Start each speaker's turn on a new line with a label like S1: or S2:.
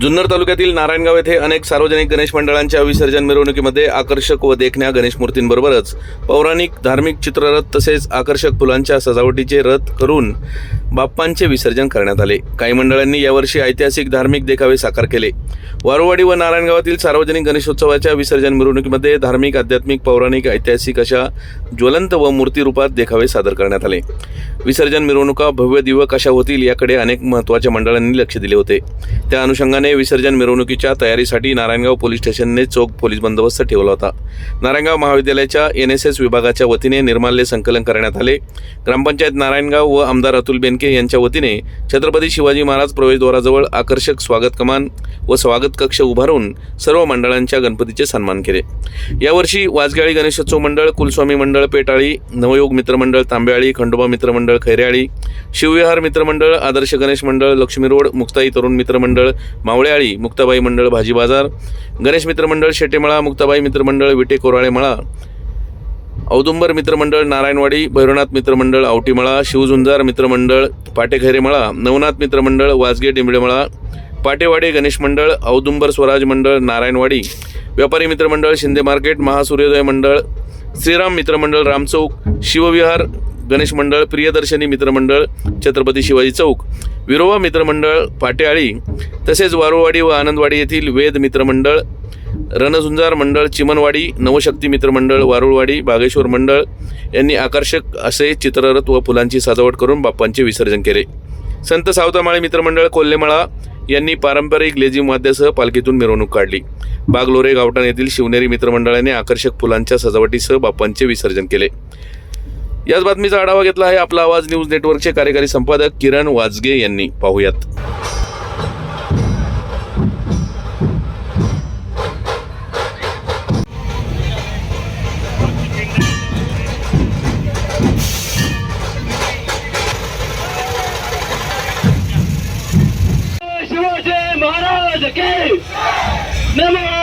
S1: जुन्नर तालुक्यातील नारायणगाव येथे अनेक सार्वजनिक गणेश मंडळांच्या विसर्जन मिरवणुकीमध्ये आकर्षक व देखण्या गणेश मूर्तींबरोबरच पौराणिक धार्मिक चित्ररथ तसेच आकर्षक फुलांच्या सजावटीचे रथ करून बाप्पांचे विसर्जन करण्यात आले. काही मंडळांनी यावर्षी ऐतिहासिक धार्मिक देखावे साकार केले. वारुवाडी व नारायणगावातील सार्वजनिक गणेशोत्सवाच्या विसर्जन मिरवणुकीमध्ये धार्मिक आध्यात्मिक पौराणिक ऐतिहासिक अशा ज्वलंत व मूर्तीरूपात देखावे सादर करण्यात आले. विसर्जन मिरवणुका भव्य दिव्य कशा होतील याकडे अनेक महत्त्वाच्या मंडळांनी लक्ष दिले होते. त्या अनुषंगाने विसर्जन मिरवणुकीच्या तयारीसाठी नारायणगाव पोलीस स्टेशनने चोख पोलीस बंदोबस्त ठेवला होता. नारायणगाव महाविद्यालयाच्या एन एस एस विभागाच्या वतीने निर्माल्य संकलन करण्यात आले. ग्रामपंचायत नारायणगाव व आमदार अतुल बेनके यांच्या वतीने छत्रपती शिवाजी महाराज प्रवेशद्वाराजवळ आकर्षक स्वागत कमान व स्वागत कक्ष उभारून सर्व मंडळांच्या गणपतीचे सन्मान केले. यावर्षी वाजगाळी गणेशोत्सव मंडळ कुलस्वामी मंडळ पेटाळी नवयोग मित्रमंडळ तांब्याळी खंडोबा मित्रमंडळ खैर्याळी शिवविहार मित्रमंडळ आदर्श गणेश मंडळ लक्ष्मी रोड मुक्ताई तरुण मित्रमंडळ मावळेआळी मुक्ताबाई मंडळ भाजी बाजार गणेश मित्रमंडळ शेटेमळा मुक्ताबाई मित्रमंडळ विटे कोराळे मळा औदुंबर मित्रमंडळ नारायणवाडी भैरवनाथ मित्रमंडळ आवटीमळा शिवझुंजार मित्रमंडळ पाटेखैरेमळा नवनाथ मित्रमंडळ वाजगे डिंबळेमळा पाटेवाडी गणेश मंडळ औदुंबर स्वराज मंडळ नारायणवाडी व्यापारी मित्रमंडळ शिंदे मार्केट महासूर्योदय मंडळ श्रीराम मित्रमंडळ रामचौक शिवविहार गणेश मंडळ प्रियदर्शनी मित्रमंडळ छत्रपती शिवाजी चौक विरोवा मित्रमंडळ पाटेआळी तसेच वारुवाडी व आनंदवाडी येथील वेद मित्रमंडळ रणझुंजार मंडळ चिमनवाडी नवशक्ती मित्रमंडळ वारुळवाडी बागेश्वर मंडळ यांनी आकर्षक असे चित्ररथ व फुलांची सजावट करून बाप्पांचे विसर्जन केले. संत सावतामाळे मित्रमंडळ कोल्हेमाळा यांनी पारंपरिक लेझिम वाद्यासह पालखीतून मिरवणूक काढली. बागलोरे गावठाण येथील शिवनेरी मित्रमंडळाने आकर्षक फुलांच्या सजावटीसह बाप्पांचे विसर्जन केले. याच बातमीचा आढावा घेतला आहे आपला आवाज न्यूज नेटवर्कचे कार्यकारी संपादक किरण वाजगे यांनी. पाहूयात.
S2: शिवाजी महाराज की नमो